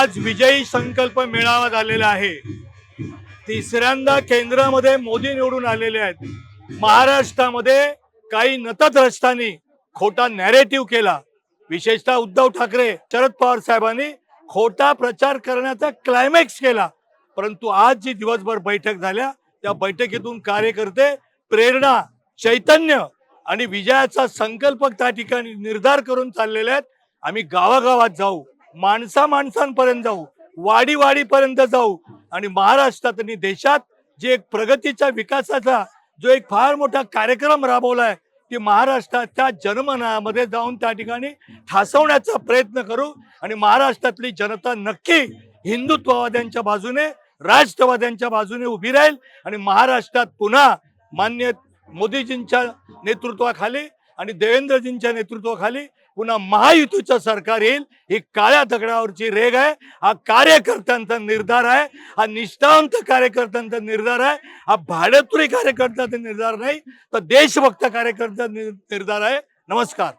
आज विजयी संकल्प मेळावा झालेला आहे. तिसऱ्यांदा केंद्रामध्ये मोदी निवडून आलेले आहेत. महाराष्ट्रामध्ये काही नतद्रष्टांनी खोटा नॅरेटिव्ह केला. विशेषतः उद्धव ठाकरे शरद पवार साहेबांनी खोटा प्रचार करण्याचा क्लायमॅक्स केला. परंतु आज जी दिवसभर बैठक झाल्या त्या बैठकीतून कार्यकर्ते प्रेरणा चैतन्य आणि विजयाचा संकल्प त्या ठिकाणी निर्धार करून चाललेले आहेत. आम्ही गावागावात जाऊ. माणसा माणसांपर्यंत जाऊ वाडी वाडीपर्यंत जाऊ. आणि महाराष्ट्रात आणि देशात जे एक प्रगतीच्या विकासाचा जो एक फार मोठा कार्यक्रम राबवलाय की महाराष्ट्राच्या जनमनामध्ये जाऊन त्या ठिकाणी ठासवण्याचा प्रयत्न करू. आणि महाराष्ट्रातली जनता नक्की हिंदुत्ववाद्यांच्या बाजूने राष्ट्रवाद्यांच्या बाजूने उभी राहील. आणि महाराष्ट्रात पुन्हा मान्य मोदीजींच्या नेतृत्वाखाली आणि देवेंद्रजींच्या नेतृत्वाखाली पुन्हा महायुतीचं सरकार येईल. ही काळ्या दगडावरची रेग आहे. हा कार्यकर्त्यांचा निर्धार आहे. हा निष्ठावंत कार्यकर्त्यांचा निर्धार आहे. हा भाडतुरी कार्यकर्त्यांचा निर्धार नाही तर देशभक्त कार्यकर्त्यांचा निर्धार आहे. नमस्कार.